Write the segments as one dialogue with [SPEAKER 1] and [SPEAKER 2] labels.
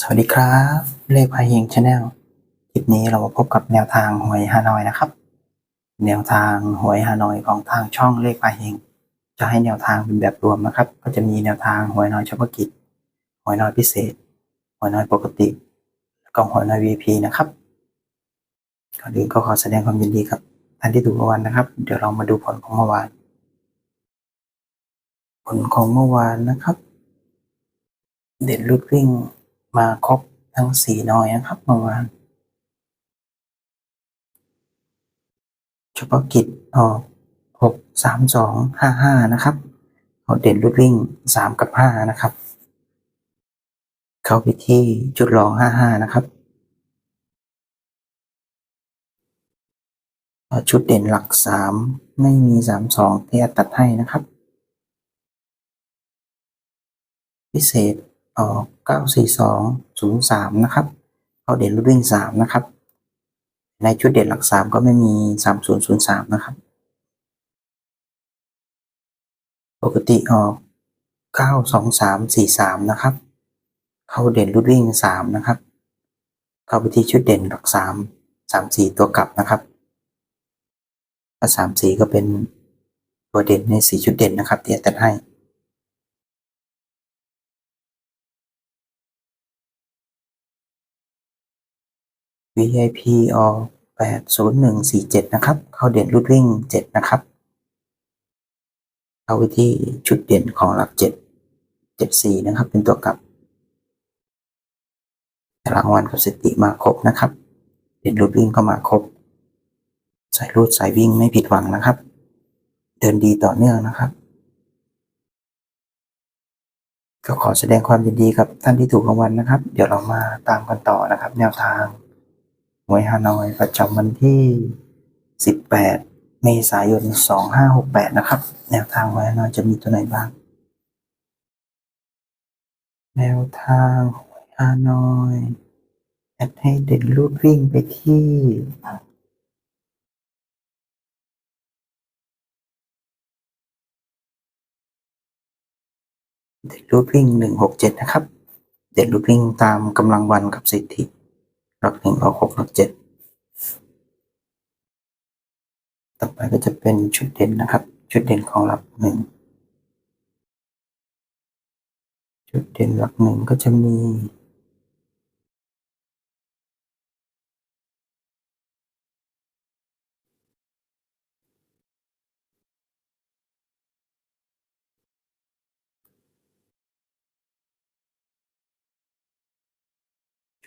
[SPEAKER 1] สวัสดีครับ เลขพายเฮงชาแนลคลิปนี้เรามาพบกับแนวทางหวยฮานอยนะครับ แนวทางหวยฮานอยของทางช่องเลขพายเฮงจะให้แนวทางเป็นแบบรวมนะครับ ก็จะมีแนวทางหวยน้อยเฉพาะกิจหวยน้อยพิเศษหวยน้อยปกติแล้วก็หวยน้อย VIP นะครับก่อนอื่นก็ขอแสดงความยินดีกับท่านที่ถูกรางวัลนะครับ เดี๋ยวเรามาดูผลของเมื่อวาน ผลของเมื่อวานนะครับ เด่นลูดวิ่ง มาครบทั้งสี่น้อยนะครับเมื่อวานเฉพาะกิจออกหกสามสองห้าห้านะครับเอาเด่นลูดวิ่งสามกับห้านะครับ เข้าไปที่จุดรองห้าห้านะครับชุดเด่นหลักสามไม่มีสามสองที่ตัดให้นะครับ พิเศษ ออกเก้าสี่สองศูนย์สามนะครับเอาเด่นลูดวิ่งสามนะครับ ในชุดเด่นหลักสามก็ไม่มีสามศูนย์ศูนย์สามนะครับ ปกติออกเก้าสองสามสี่สามนะครับ เข้าเด่นลูดวิ่งสามนะครับ เข้าไปที่ชุดเด่นหลักสามสามสี่ตัวกลับนะครับถ้าสามสี่ก็เป็นตัวเด่นในสี่ชุดเด่นนะครับที่ตัดให้ VIP ออกแปดศูนย์หนึ่งสี่เจ็ดนะครับ เข้าเด่นรูดวิ่งเจ็ดนะครับ เข้าไปที่ชุดเด่นของหลักเจ็ดเจ็ดสี่นะครับ เป็นตัวกลับรางวันกับสติมาครบนะครับ เด่นรูดวิ่งก็มาครบ สายรูดสายวิ่งไม่ผิดหวังนะครับ เดินดีต่อเนื่องนะครับ ก็ขอแสดงความยินดีกับท่านที่ถูกรางวัลนะครับ เดี๋ยวเรามาตามกันต่อนะครับ แนวทาง หวยฮานอยประจำวันที่ 18 เมษายน 2568 นะครับ แนวทางหวยฮานอยจะมีตัวไหนบ้าง แนวทางหวยฮานอยแอดให้เด่นรูดวิ่งไปที่เด็กรูดวิ่งหนึ่งหกเจ็ดนะครับ เด็กรูดวิ่งตามกำลังวันกับสิทธิ หลักหนึ่งหลักหกหลักเจ็ดต่อไปก็จะเป็นชุดเด่นนะครับ ชุดเด่นของหลักหนึ่งชุดเด่นหลักหนึ่งก็จะมี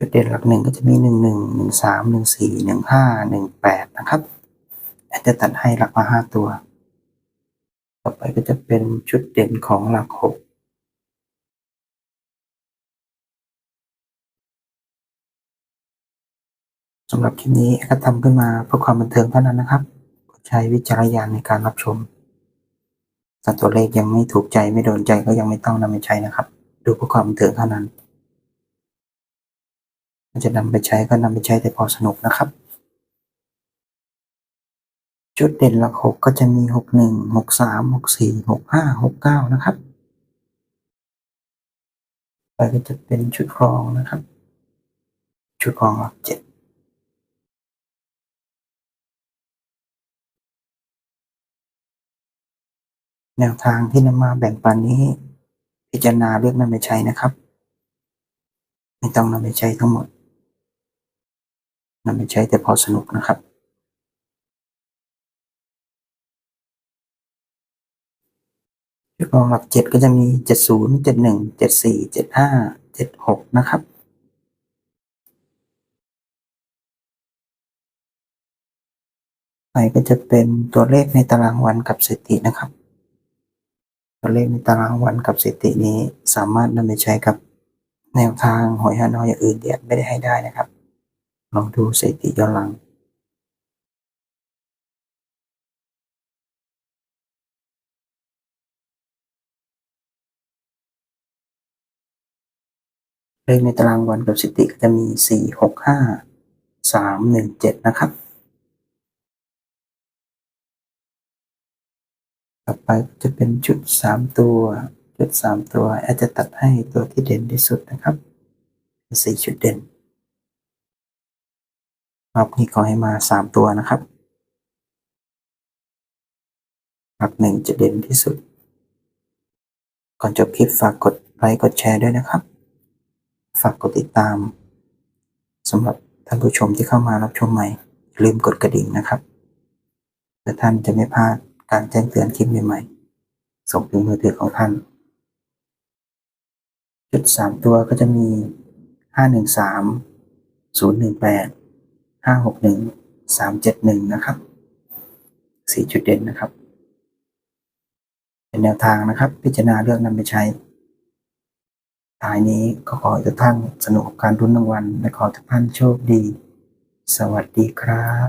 [SPEAKER 1] ชุดเด่นหลักหนึ่งก็จะมีหนึ่งหนึ่งหนึ่งสามหนึ่งสี่หนึ่งห้าหนึ่งแปดนะครับอาจจะตัดให้หลักมาห้าตัว ต่อไปก็จะเป็นชุดเด่นของหลักหกสำหรับคลิปนี้ก็ทำขึ้นมาเพื่อความบันเทิงเท่านั้นนะครับ ใช้วิจารณญาณในการรับชมถ้าตัวเลขยังไม่ถูกใจไม่โดนใจก็ยังไม่ต้องนำไปใช้นะครับ ดูเพื่อความบันเทิงเท่านั้น จะนำไปใช้ก็นำไปใช้แต่พอสนุกนะครับ จุดเด่นหลักหกก็จะมีหกหนึ่งหกสามหกสี่หกห้าหกเก้านะครับไปก็จะเป็นชุดรองนะครับ ชุดรองหลักเจ็ดแนวทางที่นำมาแบ่งปันนี้ พิจารณาเลือกนำไปใช้นะครับ ไม่ต้องนำไปใช้ทั้งหมด นำไปใช้แต่พอสนุกนะครับ ชุดรองหลักเจ็ดก็จะมีเจ็ดศูนย์เจ็ดหนึ่งเจ็ดสี่เจ็ดห้าเจ็ดหกนะครับไปก็จะเป็นตัวเลขในตารางวันกับสถิตินะครับ ตัวเลขในตารางวันกับสถิตินี้สามารถนำไปใช้กับแนวทางหวยฮานอยอย่างอื่นเดียไม่ได้ให้ได้นะครับ ลองดูสถิติย้อนหลังเลขในตารางวันกับสถิติก็จะมีสี่หกห้าสามหนึ่งเจ็ดนะครับ ต่อไปจะเป็นชุดสามตัว ชุดสามตัวอาจจะตัดให้ตัวที่เด่นที่สุดนะครับสี่ชุดเด่น รอบนี้ขอให้มาสามตัวนะครับหลักหนึ่งจะเด่นที่สุด ก่อนจบคลิปฝากกดไลค์กดแชร์ด้วยนะครับ ฝากกดติดตามสำหรับท่านผู้ชมที่เข้ามารับชมใหม่ ลืมกดกระดิ่งนะครับเพื่อท่านจะไม่พลาดการแจ้งเตือนคลิปใหม่ๆส่งถึงมือถือของท่าน จุดสามตัวก็จะมีห้าหนึ่งสามศูนย์หนึ่งแปด ห้าหกหนึ่งสามเจ็ดหนึ่งนะครับสี่จุดเด่นนะครับ เป็นแนวทางนะครับ พิจารณาเลือกนำไปใช้ท้ายนี้ก็ขอให้ทุกท่านสนุกกับการรุ้นรางวัลและขอทุกท่านโชคดี สวัสดีครับ